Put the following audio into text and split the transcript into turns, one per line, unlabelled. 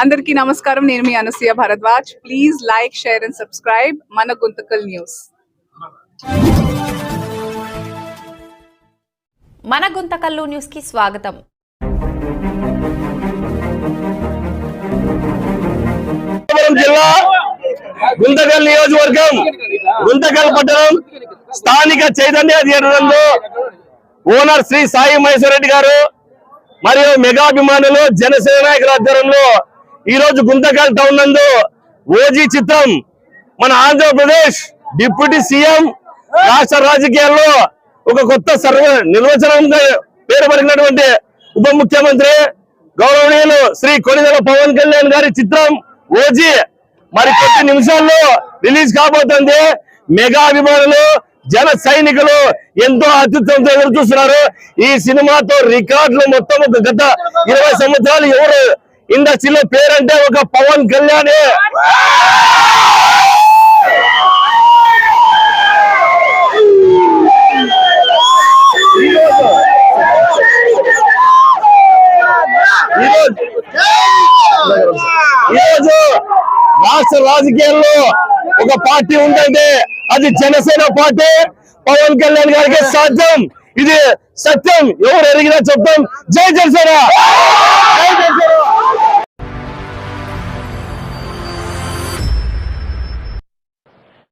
అందరికీ నమస్కారం. నేను మీ Anasuya Bharadwaj. Please like share and subscribe మన గుంతకల్ న్యూస్.
మన గుంతకల్లు న్యూస్కి స్వాగతం
జిల్లా గుంతకల్ నియోజకవర్గం గుంతకల్ పట్టణం స్థానిక చైతన్య థియేటర్లో ఓనర్ శ్రీ సాయి మహేశ్వర రెడ్డి గారు మరియు మెగాభిమానులు జనసేన నాయకుల ఆధ్వర్యంలో ఈ రోజు గుంతకల్ టౌన్ నందు ఓజీ చిత్రం మన ఆంధ్రప్రదేశ్ డిప్యూటీ సీఎం రాష్ట్ర రాజకీయాల్లో ఒక కొత్త సర్వ నిర్వచనంగా పేరు పలికినటువంటి ఉప ముఖ్యమంత్రి గౌరవనీయులు శ్రీ కొనిదల పవన్ కళ్యాణ్ గారి చిత్రం ఓజీ మరి కొద్ది నిమిషాల్లో రిలీజ్ కాబోతుంది. మెగా అభిమానులు జన సైనికులు ఎంతో అత్యుత్సవంతో ఎదురు చూస్తున్నారు. ఈ సినిమాతో రికార్డులు మొత్తం ఒక గత ఇరవై సంవత్సరాలు ఎవరు? ఇండస్ట్రీలో పేరంటే ఒక పవన్ కళ్యాణే. ఈరోజు ఈరోజు రాష్ట్ర రాజకీయాల్లో ఒక పార్టీ ఉందంటే అది జనసేన పార్టీ. పవన్ కళ్యాణ్ గారికి సాధ్యం. ఇది సత్యం. ఎవరు ఎరిగినా చెప్తాం. జై జనసేన!